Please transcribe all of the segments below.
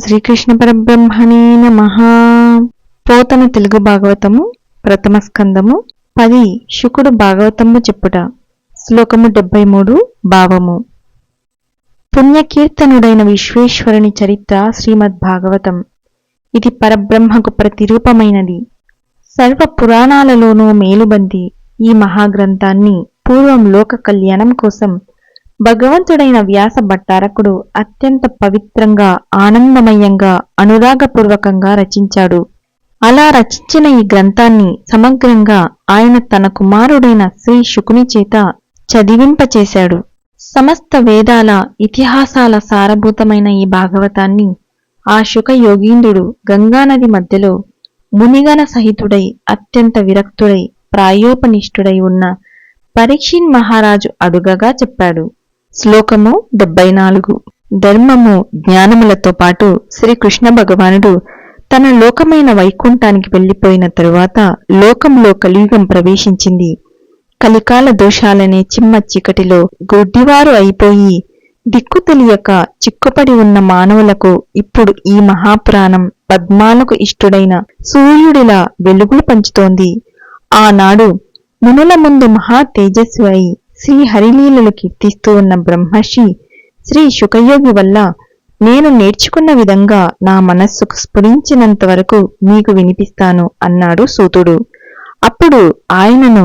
శ్రీకృష్ణ పరబ్రహ్మణే నమ. పోతన తెలుగు భాగవతము ప్రథమ స్కందము పది శుకుడు భాగవతము చెప్పుట. శ్లోకము డెబ్బై మూడు భావము. పుణ్యకీర్తనుడైన విశ్వేశ్వరుని చరిత్ర శ్రీమద్ భాగవతం ఇది పరబ్రహ్మకు ప్రతిరూపమైనది. సర్వ పురాణాలలోనూ మేలుబంది ఈ మహాగ్రంథాన్ని పూర్వం లోక కళ్యాణం కోసం భగవంతుడైన వ్యాస భట్టారకుడు అత్యంత పవిత్రంగా ఆనందమయంగా అనురాగపూర్వకంగా రచించాడు. అలా రచించిన ఈ గ్రంథాన్ని సమగ్రంగా ఆయన తన కుమారుడైన శ్రీ శుకుని చేత చదివింపచేశాడు. సమస్త వేదాల ఇతిహాసాల సారభూతమైన ఈ భాగవతాన్ని ఆ శుక యోగీంద్రుడు గంగానది మధ్యలో మునిగన సహితుడై అత్యంత విరక్తుడై ప్రాయోపనిష్ఠుడై ఉన్న పరీక్షిన్ మహారాజు అడుగగా చెప్పాడు. శ్లోకము డెబ్బై నాలుగు ధర్మము జ్ఞానములతో పాటు శ్రీకృష్ణ భగవానుడు తన లోకమైన వైకుంఠానికి వెళ్ళిపోయిన తరువాత లోకంలో కలియుగం ప్రవేశించింది. కలికాల దోషాలనే చిమ్మ చీకటిలో గుడ్డివారు అయిపోయి దిక్కు తెలియక చిక్కుపడి ఉన్న మానవులకు ఇప్పుడు ఈ మహాపురాణం పద్మాలకు ఇష్టుడైన సూర్యుడిలా వెలుగులు పంచుతోంది. ఆనాడు మునుల ముందు మహా తేజస్వి అయి శ్రీ హరిలీలలు కీర్తిస్తూ ఉన్న బ్రహ్మర్షి శ్రీ శుకయోగి వల్ల నేను నేర్చుకున్న విధంగా నా మనస్సుకు స్ఫురించినంత వరకు మీకు వినిపిస్తాను అన్నాడు సూతుడు. అప్పుడు ఆయనను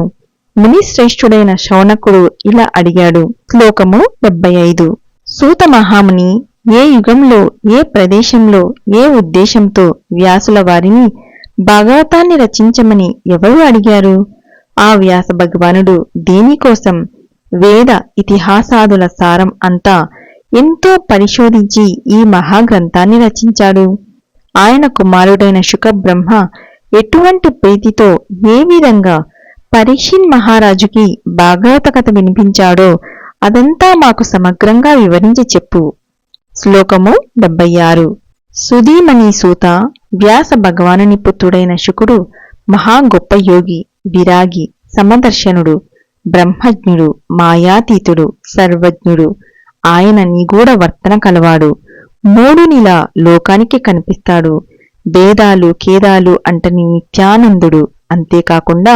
మునిశ్రేష్ఠుడైన శౌనకుడు ఇలా అడిగాడు శ్లోకము డెబ్బై ఐదు సూత మహాముని ఏ యుగంలో ఏ ప్రదేశంలో ఏ ఉద్దేశంతో వ్యాసుల వారిని భాగవతాన్ని రచించమని ఎవరు అడిగారు? ఆ వ్యాస భగవానుడు దేనికోసం వేద ఇతిహాసాదుల సారం అంతా ఎంతో పరిశోధించి ఈ మహాగ్రంథాన్ని రచించాడు. ఆయన కుమారుడైన శుకబ్రహ్మ ఎటువంటి ప్రీతితో ఏ విధంగా పరీక్షిన్ మహారాజుకి భాగవత కథ వినిపించాడో అదంతా మాకు సమగ్రంగా వివరించి చెప్పు. శ్లోకము డెబ్బై ఆరు సుధీమణి సూత వ్యాస భగవానుని పుత్రుడైన శుకుడు మహా గొప్ప యోగి విరాగి సమదర్శనుడు. బ్రహ్మజ్ఞుడు మాయాతీతుడు సర్వజ్ఞుడు. ఆయన నిగూఢ వర్తన కలవాడు. మూడునిలా లోకానికి కనిపిస్తాడు. భేదాలు ఖేదాలు అంటని నిత్యానందుడు. అంతేకాకుండా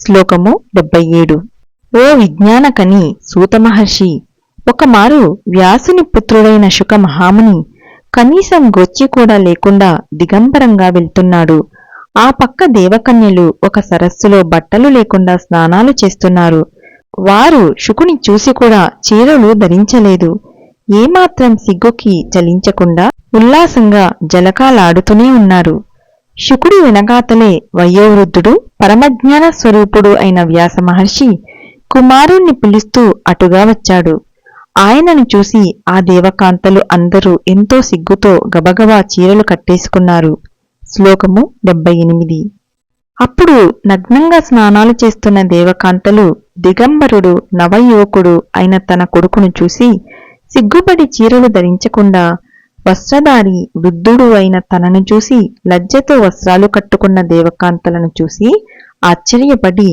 శ్లోకము డెబ్బై ఏడు ఓ విజ్ఞానకని సూతమహర్షి ఒకమారు వ్యాసుని పుత్రుడైన శుక మహాముని కనీసం గొచ్చి కూడా లేకుండా దిగంబరంగా వెళ్తున్నాడు. ఆ పక్క దేవకన్యలు ఒక సరస్సులో బట్టలు లేకుండా స్నానాలు చేస్తున్నారు. వారు శుకుని చూసి కూడా చీరలు ధరించలేదు. ఏమాత్రం సిగ్గుకి చలించకుండా ఉల్లాసంగా జలకాలాడుతూనే ఉన్నారు. శుకుడి వెనకాతలే వయోవృద్ధుడు పరమజ్ఞాన స్వరూపుడు అయిన వ్యాస మహర్షి కుమారుణ్ణి పిలుస్తూ అటుగా వచ్చాడు. ఆయనను చూసి ఆ దేవకాంతలు అందరూ ఎంతో సిగ్గుతో గబగబా చీరలు కట్టేసుకున్నారు. శ్లోకము డెబ్బై ఎనిమిది అప్పుడు నగ్నంగా స్నానాలు చేస్తున్న దేవకాంతలు దిగంబరుడు నవయువకుడు అయిన తన కొడుకును చూసి సిగ్గుపడి చీరలు ధరించకుండా వస్త్రధారి వృద్ధుడు అయిన తనను చూసి లజ్జతో వస్త్రాలు కట్టుకున్న దేవకాంతలను చూసి ఆశ్చర్యపడి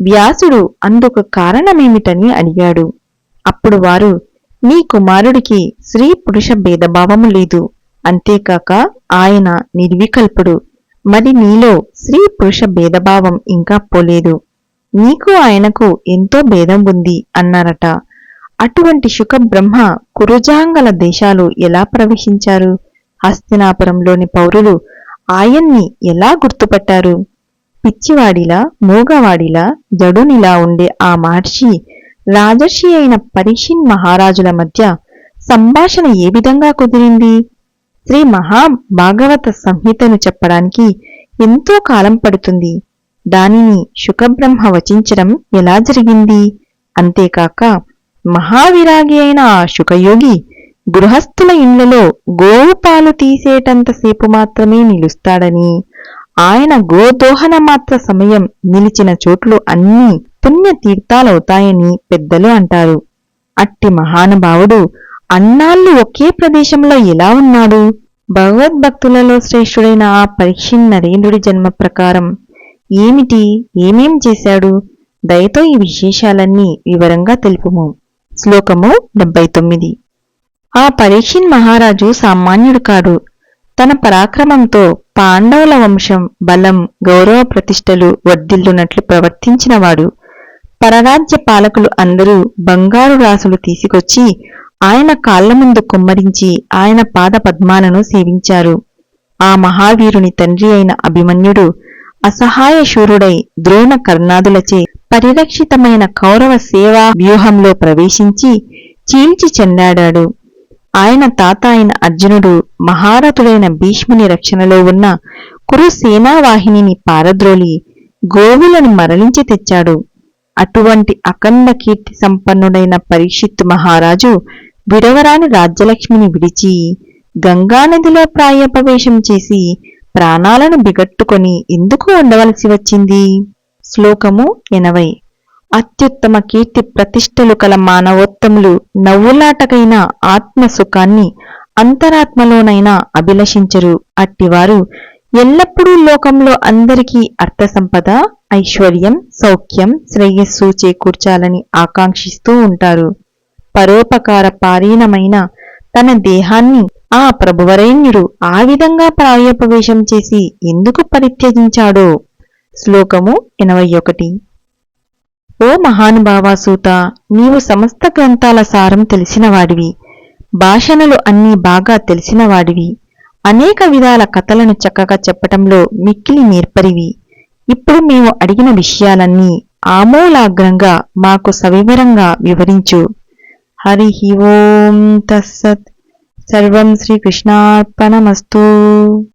వ్యాసుడు అందుకు కారణమేమిటని అడిగాడు. అప్పుడు వారు నీ కుమారుడికి స్త్రీ పురుష భేదభావము లేదు. అంతేకాక ఆయన నిర్వికల్పుడు. మరి నీలో స్త్రీ పురుష భేదభావం ఇంకా పోలేదు. నీకు ఆయనకు ఎంతో భేదం ఉంది అన్నారట. అటువంటి శుక బ్రహ్మ కురుజాంగల దేశాలు ఎలా ప్రవేశించారు హస్తినాపురంలోని పౌరులు ఆయన్ని ఎలా గుర్తుపట్టారు? పిచ్చివాడిలా మూగవాడిలా జడునిలా ఉండే ఆ మహర్షి రాజర్షి అయిన పరిషిన్ మహారాజుల మధ్య సంభాషణ ఏ విధంగా కుదిరింది? శ్రీ మహా భాగవత సంహితను చెప్పడానికి ఎంతో కాలం పడుతుంది. దానిని శుకబ్రహ్మ వచించడం ఎలా జరిగింది? అంతేకాక మహావిరాగి అయిన ఆ శుకయోగి గృహస్థుల ఇండ్లలో గోవు పాలు తీసేటంతసేపు మాత్రమే నిలుస్తాడని ఆయన గోదోహన మాత్ర సమయం నిలిచిన చోట్లు అన్నీ పుణ్యతీర్థాలవుతాయని పెద్దలు అంటారు. అట్టి మహానుభావుడు అన్నాళ్ళు ఒకే ప్రదేశంలో ఎలా ఉన్నాడు? భగవద్భక్తులలో శ్రేష్ఠుడైన ఆ పరీక్షిన్ నరేంద్రుడి జన్మ ప్రకారం ఏమిటి? ఏమేం చేశాడు? దయతో ఈ విశేషాలన్నీ వివరంగా తెలుపుము. శ్లోకము డెబ్బై తొమ్మిది ఆ పరీక్షిన్ మహారాజు సామాన్యుడు కాడు. తన పరాక్రమంతో పాండవుల వంశం బలం గౌరవ ప్రతిష్టలు వర్ధిల్లునట్లు ప్రవర్తించినవాడు. పరరాజ్య పాలకులు అందరూ బంగారు రాసులు తీసుకొచ్చి ఆయన కాళ్ళ ముందు కుమ్మరించి ఆయన పాద పద్మాలను సేవించారు. ఆ మహావీరుని తండ్రి అయిన అభిమన్యుడు అసహాయ శూరుడై ద్రోణ కర్ణాదులచే పరిరక్షితమైన కౌరవ సేవా వ్యూహంలో ప్రవేశించి చీల్చి చెండాడాడు ఆయన తాత అయిన అర్జునుడు మహారథుడైన భీష్ముని రక్షణలో ఉన్న కురుసేనావాహినిని పారద్రోలి గోవులను మరలించి తెచ్చాడు. అటువంటి అఖండ కీర్తి సంపన్నుడైన పరీక్షిత్తు మహారాజు విడవరాని రాజ్యలక్ష్మిని విడిచి గంగానదిలో ప్రాయోపవేశం చేసి ప్రాణాలను బిగట్టుకొని ఎందుకు ఉండవలసి వచ్చింది? శ్లోకము ఎనభై. అత్యుత్తమ కీర్తి ప్రతిష్టలు కల మానవోత్తములు నవ్వులాటకైన ఆత్మ సుఖాన్ని అంతరాత్మలోనైనా అభిలషించరు. అట్టివారు ఎల్లప్పుడూ లోకంలో అందరికీ అర్థ సంపద ఐశ్వర్యం సౌఖ్యం శ్రేయస్సు చేకూర్చాలని ఆకాంక్షిస్తూ ఉంటారు. పరోపకార పారీణమైన తన దేహాన్ని ఆ ప్రభువరేణ్యుడు ఆ విధంగా ప్రాయోపవేశం చేసి ఎందుకు పరిత్యజించాడో. శ్లోకము ఎనభై ఒకటి ఓ మహానుభావాసూత నీవు సమస్త గ్రంథాల సారం తెలిసినవాడివి. భాషణలు అన్నీ బాగా తెలిసినవాడివి. అనేక విధాల కథలను చక్కగా చెప్పటంలో మిక్కిలి నేర్పరివి. ఇప్పుడు మేము అడిగిన విషయాలన్నీ ఆమూలాగ్రంగా మాకు సవివరంగా వివరించు. హరి ఓం తస్సత్ సర్వం శ్రీకృష్ణార్పణమస్తు